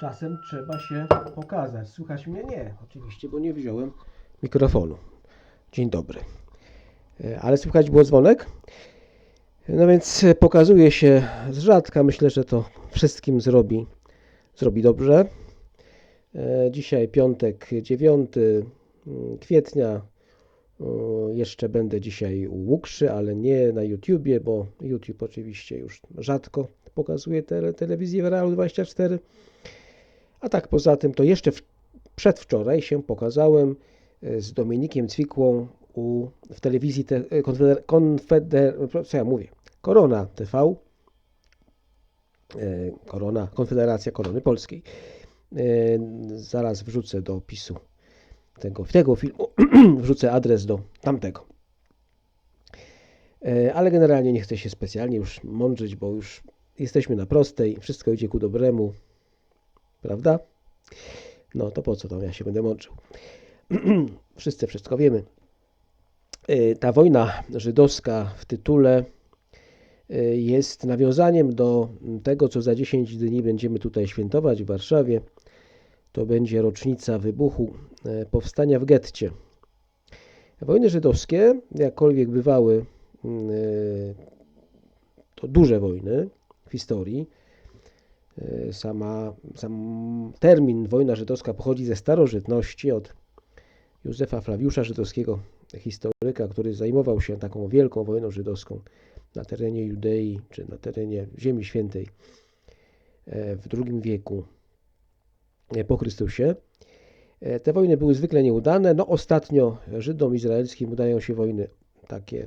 czasem trzeba się pokazać. Słychać mnie? Nie, oczywiście, bo nie wziąłem mikrofonu. Dzień dobry. E, Ale słychać było dzwonek? No więc e, pokazuje się z rzadka. Myślę, że to wszystkim zrobi, zrobi dobrze. E, Dzisiaj piątek 9 mm, kwietnia. Jeszcze będę dzisiaj u Łukszy, ale nie na YouTubie, bo YouTube oczywiście już rzadko pokazuje tele, telewizję w Realu 24. A tak poza tym, to jeszcze w, przedwczoraj się pokazałem e, z Dominikiem Cwikłą u, w telewizji te, e, konfeder, konfeder, co ja mówię, Korona TV, e, Korona, Konfederacja Korony Polskiej. E, Zaraz wrzucę do opisu tego, tego filmu, wrzucę adres do tamtego. E, Ale generalnie nie chcę się specjalnie już mądrzyć, bo już jesteśmy na prostej, wszystko idzie ku dobremu, prawda? No to po co tam ja się będę mączył? Wszyscy wszystko wiemy. E, Ta wojna żydowska w tytule e, jest nawiązaniem do tego, co za 10 dni będziemy tutaj świętować w Warszawie. To będzie rocznica wybuchu e, powstania w getcie. Wojny żydowskie, jakkolwiek bywały to duże wojny w historii, sama, sam termin wojna żydowska pochodzi ze starożytności od Józefa Flawiusza Żydowskiego, historyka, który zajmował się taką wielką wojną żydowską na terenie Judei czy na terenie Ziemi Świętej e, w II wieku e, po Chrystusie. E, Te wojny były zwykle nieudane. No ostatnio Żydom izraelskim udają się wojny takie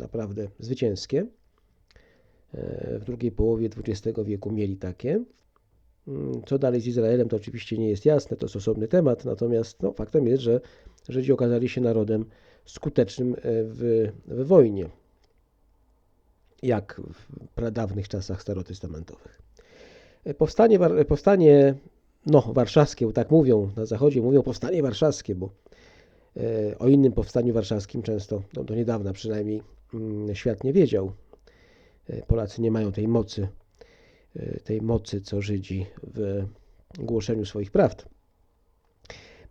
naprawdę zwycięskie. E, W drugiej połowie XX wieku mieli takie. Mm, Co dalej z Izraelem, to oczywiście nie jest jasne, to jest osobny temat, natomiast no, faktem jest, że Żydzi okazali się narodem skutecznym e, w, w wojnie, jak w pradawnych czasach starotestamentowych. E, Powstanie, war- powstanie no, warszawskie, tak mówią, na zachodzie mówią powstanie warszawskie, bo e, o innym powstaniu warszawskim często, no, do niedawna przynajmniej, mm, świat nie wiedział. E, Polacy nie mają tej mocy, e, tej mocy, co Żydzi w głoszeniu swoich prawd.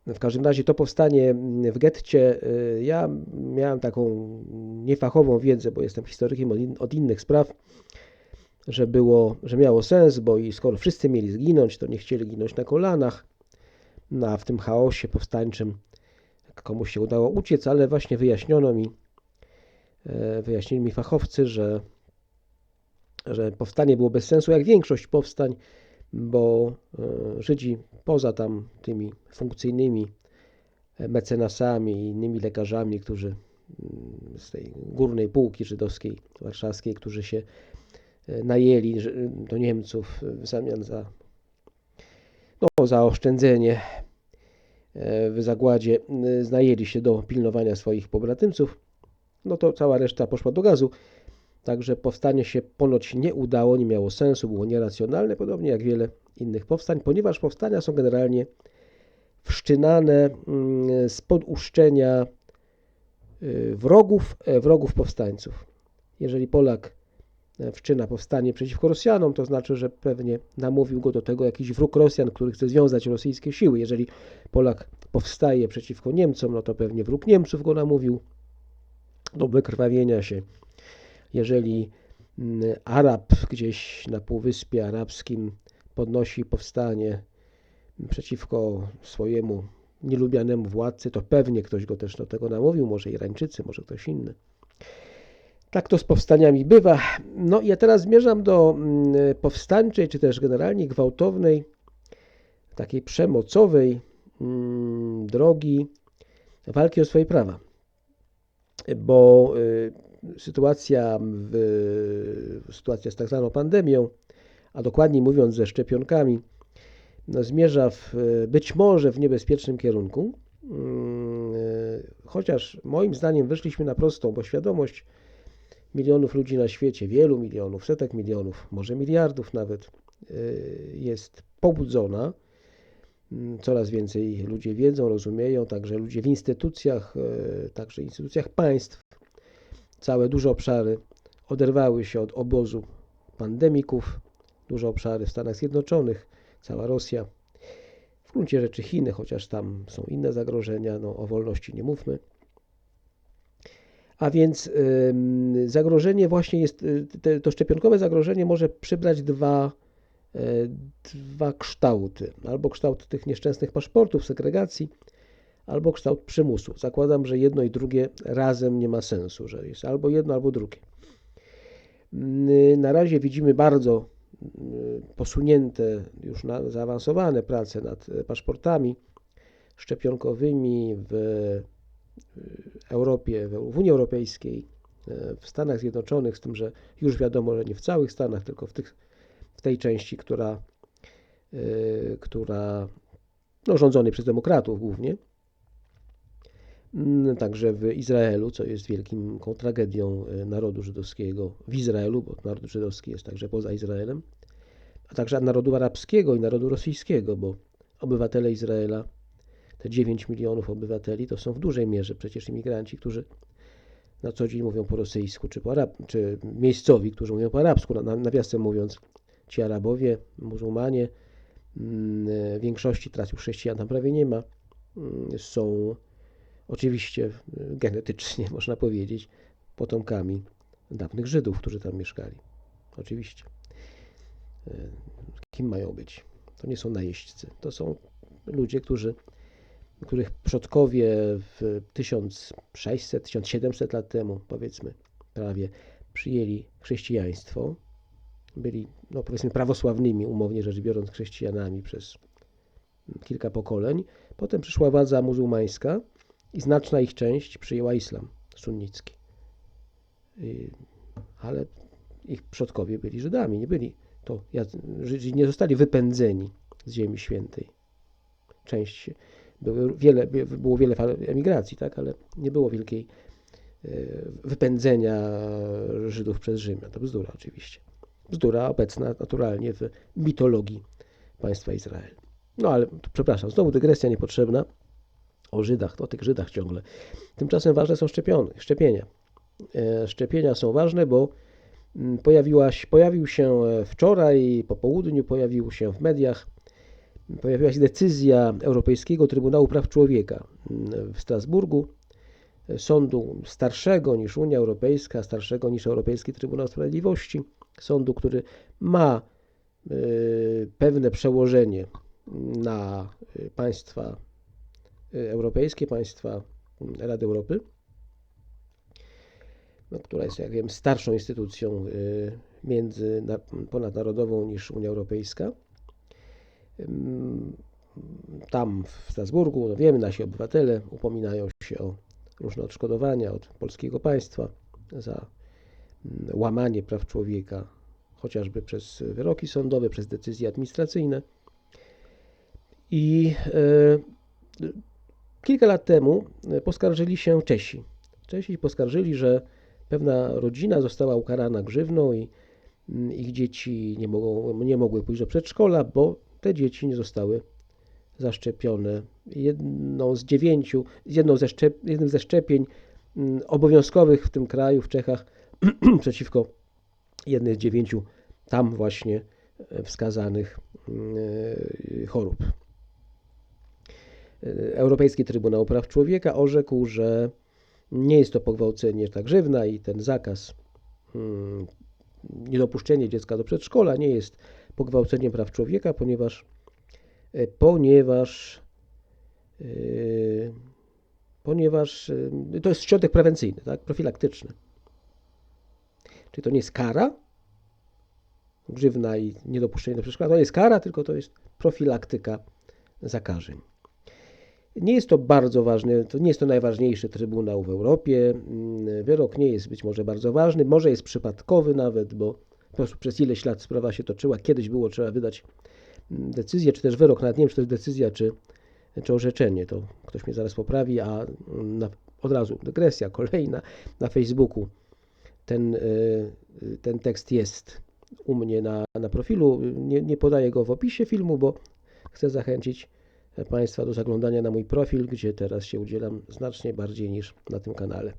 W każdym razie to powstanie w getcie, y, ja miałem taką niefachową wiedzę, bo jestem historykiem od, in, od innych spraw, że było, że miało sens, bo i skoro wszyscy mieli zginąć, to nie chcieli ginąć na kolanach, no, a w tym chaosie powstańczym komuś się udało uciec, ale właśnie wyjaśniono mi, e, wyjaśnili mi fachowcy, że, że powstanie było bez sensu, jak większość powstań, bo e, Żydzi poza tam tymi funkcyjnymi e, mecenasami i innymi lekarzami, którzy z tej górnej półki żydowskiej, warszawskiej, którzy się e, najęli do Niemców w zamian za, no, za oszczędzenie w zagładzie, e, najęli się do pilnowania swoich pobratymców, no to cała reszta poszła do gazu. Także powstanie się ponoć nie udało, nie miało sensu, było nieracjonalne, podobnie jak wiele innych powstań, ponieważ powstania są generalnie wszczynane mm, spod uszczenia y, wrogów, e, wrogów powstańców. Jeżeli Polak e, wszczyna powstanie przeciwko Rosjanom, to znaczy, że pewnie namówił go do tego jakiś wróg Rosjan, który chce związać rosyjskie siły. Jeżeli Polak powstaje przeciwko Niemcom, no to pewnie wróg Niemców go namówił do wykrwawienia się jeżeli mm, Arab gdzieś na Półwyspie Arabskim podnosi powstanie przeciwko swojemu nielubianemu władcy, to pewnie ktoś go też do tego namówił, może Irańczycy, może ktoś inny. Tak to z powstaniami bywa. No ja teraz zmierzam do mm, powstańczej, czy też generalnie gwałtownej, takiej przemocowej mm, drogi walki o swoje prawa. Bo y, sytuacja, w, sytuacja z tak zwaną pandemią, a dokładniej mówiąc ze szczepionkami, no, zmierza w, być może w niebezpiecznym kierunku. Mm, Chociaż moim zdaniem wyszliśmy na prostą, bo świadomość milionów ludzi na świecie, wielu milionów, setek milionów, może miliardów nawet, e, jest pobudzona. Mm, Coraz więcej ludzie wiedzą, rozumieją, także ludzie w instytucjach, e, także instytucjach państw, całe duże obszary oderwały się od obozu pandemików, duże obszary w Stanach Zjednoczonych, cała Rosja. W gruncie rzeczy Chiny, chociaż tam są inne zagrożenia, no o wolności nie mówmy. A więc zagrożenie właśnie jest, y, to szczepionkowe zagrożenie może przybrać dwa, y, dwa kształty. Albo kształt tych nieszczęsnych paszportów, segregacji, albo kształt przymusu. Zakładam, że jedno i drugie razem nie ma sensu, że jest albo jedno, albo drugie. Yy, Na razie widzimy bardzo yy, posunięte, już na, zaawansowane prace nad e, paszportami szczepionkowymi w yy, Europie, w Unii Europejskiej, e, w Stanach Zjednoczonych, z tym, że już wiadomo, że nie w całych Stanach, tylko w, tych, w tej części, która, która no, rządzonej przez demokratów głównie. Mm, Także w Izraelu, co jest wielką tragedią e, narodu żydowskiego. W Izraelu, bo naród żydowski jest także poza Izraelem, a także narodu arabskiego i narodu rosyjskiego, bo obywatele Izraela, te 9 milionów obywateli, to są w dużej mierze przecież imigranci, którzy na co dzień mówią po rosyjsku, czy, po arab, czy miejscowi, którzy mówią po arabsku. Na- Nawiasem mówiąc, ci Arabowie, muzułmanie, mm, w większości już chrześcijan tam prawie nie ma, mm, są oczywiście y, genetycznie, można powiedzieć, potomkami dawnych Żydów, którzy tam mieszkali. Oczywiście. Y, Kim mają być? To nie są najeźdźcy. To są ludzie, którzy, których przodkowie w 1600-1700 lat temu, powiedzmy, prawie przyjęli chrześcijaństwo. Byli, no powiedzmy, prawosławnymi, umownie rzecz biorąc, chrześcijanami przez kilka pokoleń. Potem przyszła władza muzułmańska i znaczna ich część przyjęła islam sunnicki. Y, Ale ich przodkowie byli Żydami, nie byli to Żydzi nie zostali wypędzeni z Ziemi Świętej. Część były wiele, by- było wiele fal emigracji, tak, ale nie było wielkiej y, wypędzenia Żydów przez Rzymian. To bzdura oczywiście. Bzdura obecna naturalnie w mitologii państwa Izrael. No ale przepraszam, znowu dygresja niepotrzebna o Żydach, o tych Żydach ciągle. Tymczasem ważne są szczepione, szczepienia. E, Szczepienia są ważne, bo mm, pojawiła, pojawił się e, wczoraj po południu, pojawił się w mediach, pojawiła się decyzja Europejskiego Trybunału Praw Człowieka mm, w Strasburgu, e, sądu starszego niż Unia Europejska, starszego niż Europejski Trybunał Sprawiedliwości, sądu, który ma pewne przełożenie na państwa europejskie, państwa mm, Rady Europy, no, która jest, jak wiem, starszą instytucją y, między, na, ponadnarodową niż Unia Europejska. Ym, Tam w Strasburgu, no wiemy, nasi obywatele upominają się o różne odszkodowania od polskiego państwa za mm, łamanie praw człowieka, chociażby przez wyroki sądowe, przez decyzje administracyjne. I e, kilka lat temu e, poskarżyli się Czesi. Czesi poskarżyli, że pewna rodzina została ukarana grzywną i mm, ich dzieci nie, mogą, nie mogły pójść do przedszkola, bo te dzieci nie zostały zaszczepione. Jedną z dziewięciu, jedną ze szczep, jednym ze szczepień mm, obowiązkowych w tym kraju, w Czechach, przeciwko jednej z dziewięciu tam właśnie e, wskazanych e, chorób. E, Europejski Trybunał Praw Człowieka orzekł, że nie jest to pogwałcenie tak grzywna i ten zakaz mm, niedopuszczenie dziecka do przedszkola nie jest pogwałceniem praw człowieka, ponieważ e, ponieważ e, ponieważ e, to jest środek prewencyjny, tak, profilaktyczny. Czyli to nie jest kara, grzywna i niedopuszczenie do przedszkola, to nie jest kara, tylko to jest profilaktyka zakażeń. Nie jest to bardzo ważne, to nie jest to najważniejszy trybunał w Europie. Mm, Wyrok nie jest być może bardzo ważny, może jest przypadkowy nawet, bo przez ileś lat sprawa się toczyła. Kiedyś było trzeba wydać mm, decyzję, czy też wyrok, nawet nie wiem, czy to jest decyzja, czy, czy orzeczenie, to ktoś mnie zaraz poprawi, a mm, na, od razu dygresja kolejna na Facebooku. Ten, y, y, ten tekst jest u mnie na, na profilu. Nie, nie podaję go w opisie filmu, bo chcę zachęcić Państwa do zaglądania na mój profil, gdzie teraz się udzielam znacznie bardziej niż na tym kanale.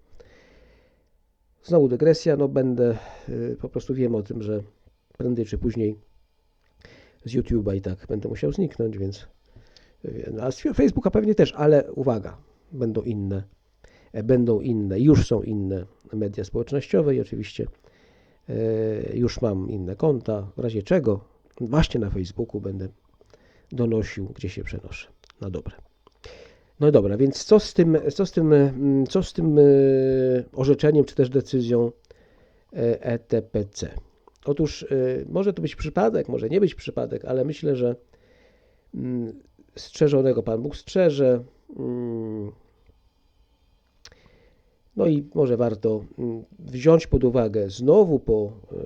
Znowu dygresja, no będę, y, po prostu wiem o tym, że prędzej czy później z YouTube'a i tak będę musiał zniknąć, więc a z Facebooka pewnie też, ale uwaga, będą inne, e, będą inne, już są inne media społecznościowe i oczywiście e, już mam inne konta, w razie czego właśnie na Facebooku będę donosił, gdzie się przenoszę. Na dobre. No dobra, więc co z tym, co z tym, mm, co z tym e, orzeczeniem, czy też decyzją e, ETPC? Otóż e, może to być przypadek, może nie być przypadek, ale myślę, że mm, strzeżonego Pan Bóg strzeże. mm, No i może warto wziąć pod uwagę znowu po e,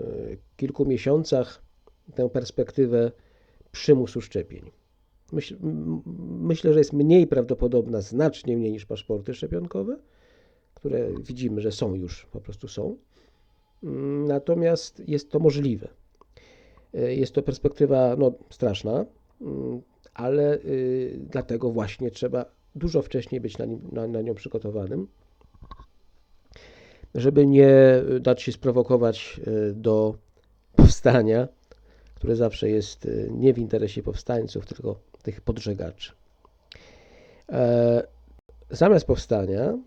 kilku miesiącach tę perspektywę przymusu szczepień. Myśl, myślę, że jest mniej prawdopodobna, znacznie mniej niż paszporty szczepionkowe, które widzimy, że są już, po prostu są. Mm, Natomiast jest to możliwe. E, Jest to perspektywa no, straszna, mm, ale y, dlatego właśnie trzeba dużo wcześniej być na, nim, na, na nią przygotowanym, żeby nie dać się sprowokować y, do powstania, które zawsze jest y, nie w interesie powstańców, tylko tych podżegaczy. E, zamiast powstania,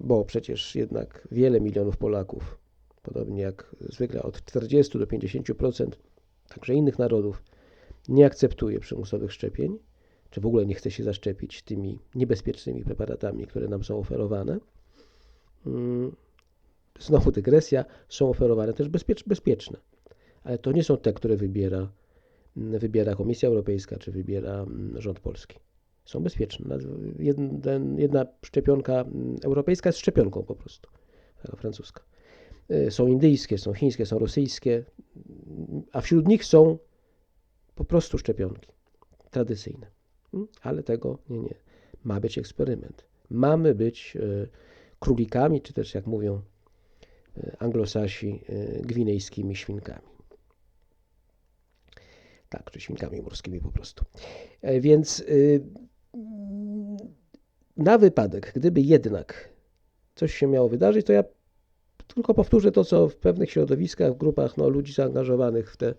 bo przecież jednak wiele milionów Polaków, podobnie jak zwykle od 40 do 50%, także innych narodów, nie akceptuje przymusowych szczepień, czy w ogóle nie chce się zaszczepić tymi niebezpiecznymi preparatami, które nam są oferowane. Mm, Znowu dygresja, są oferowane też bezpiecz, bezpieczne, ale to nie są te, które wybiera, wybiera Komisja Europejska czy wybiera mm, rząd polski. Są bezpieczne. Jedna szczepionka mm, europejska jest szczepionką po prostu, taka francuska. Y, Są indyjskie, są chińskie, są rosyjskie, a wśród nich są po prostu szczepionki tradycyjne. Mm, Ale tego nie, nie. Ma być eksperyment. Mamy być e, królikami, czy też jak mówią e, anglosasi, gwinejskimi świnkami. Tak, czy świnkami morskimi po prostu. E, Więc y, na wypadek, gdyby jednak coś się miało wydarzyć, to ja tylko powtórzę to, co w pewnych środowiskach, w grupach no, ludzi zaangażowanych w te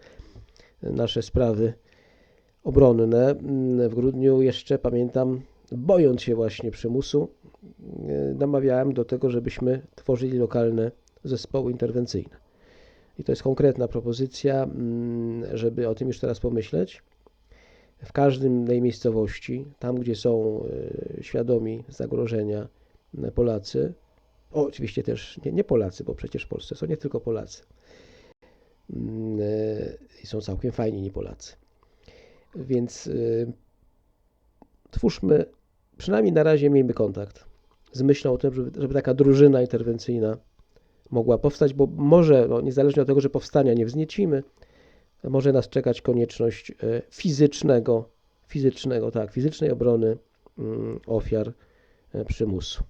nasze sprawy obronne. Mm, W grudniu jeszcze pamiętam, bojąc się właśnie przymusu, e, namawiałem do tego, żebyśmy tworzyli lokalne zespoły interwencyjne. I to jest konkretna propozycja, mm, żeby o tym już teraz pomyśleć. W każdej miejscowości, tam gdzie są e, świadomi zagrożenia e, Polacy, o, oczywiście też nie, nie Polacy, bo przecież w Polsce są nie tylko Polacy. Mm, e, I są całkiem fajni nie Polacy. Więc y, twórzmy, przynajmniej na razie miejmy kontakt z myślą o tym, żeby, żeby taka drużyna interwencyjna mogła powstać, bo może, no, niezależnie od tego, że powstania nie wzniecimy, może nas czekać konieczność e, fizycznego, fizycznego, tak, fizycznej obrony mm, ofiar e, przymusu.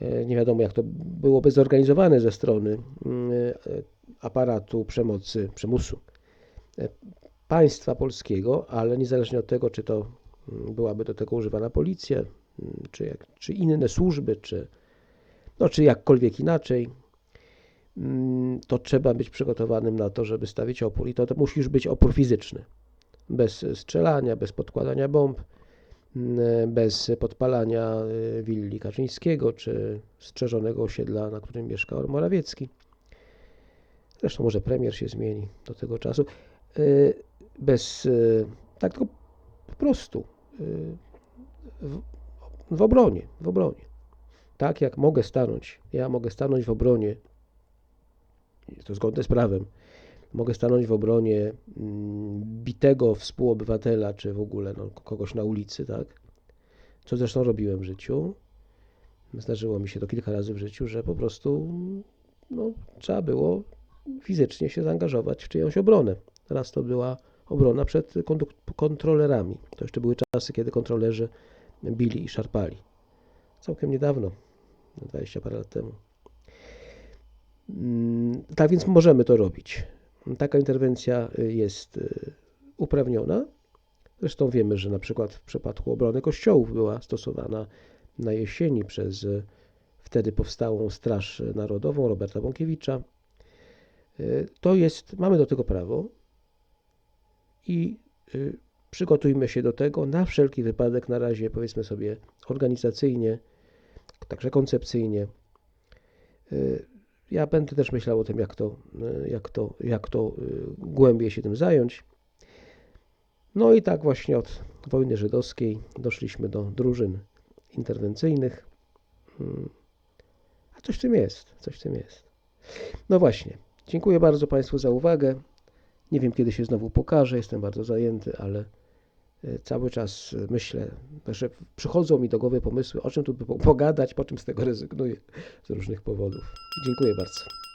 E, Nie wiadomo, jak to byłoby zorganizowane ze strony mm, aparatu przemocy, przymusu państwa polskiego, ale niezależnie od tego, czy to mm, byłaby do tego używana policja, czy, jak, czy inne służby, czy, no, czy jakkolwiek inaczej, mm, to trzeba być przygotowanym na to, żeby stawić opór. I to, to musi już być opór fizyczny. Bez strzelania, bez podkładania bomb, mm, bez podpalania y, willi Kaczyńskiego, czy strzeżonego osiedla, na którym mieszka Morawiecki. Zresztą może premier się zmieni do tego czasu. Y, Bez, y, tak tylko po prostu w, w obronie, w obronie. Tak jak mogę stanąć, ja mogę stanąć w obronie, jest to zgodne z prawem, mogę stanąć w obronie mm, bitego współobywatela, czy w ogóle no, kogoś na ulicy, tak? Co zresztą robiłem w życiu. Zdarzyło mi się to kilka razy w życiu, że po prostu no, trzeba było fizycznie się zaangażować w czyjąś obronę. Raz to była obrona przed kontrolerami. To jeszcze były czasy, kiedy kontrolerzy bili i szarpali. Całkiem niedawno, 20 parę lat temu. Mm, Tak więc możemy to robić. Taka interwencja y, jest y, uprawniona. Zresztą wiemy, że na przykład w przypadku obrony kościołów była stosowana na jesieni przez y, wtedy powstałą Straż Narodową Roberta Bąkiewicza. To jest, mamy do tego prawo. i przygotujmy się do tego na wszelki wypadek, na razie powiedzmy sobie organizacyjnie, także koncepcyjnie. Y, Ja będę też myślał o tym, jak to, y, jak to, jak to y, głębiej się tym zająć. No i tak właśnie od wojny żydowskiej doszliśmy do drużyn interwencyjnych. Mm. A coś w tym jest, coś w tym jest. No właśnie, dziękuję bardzo Państwu za uwagę. Nie wiem, kiedy się znowu pokażę, jestem bardzo zajęty, ale cały czas y, myślę, że przychodzą mi do głowy pomysły, o czym tu by po- pogadać, po czym z tego rezygnuję z różnych powodów. Dziękuję bardzo.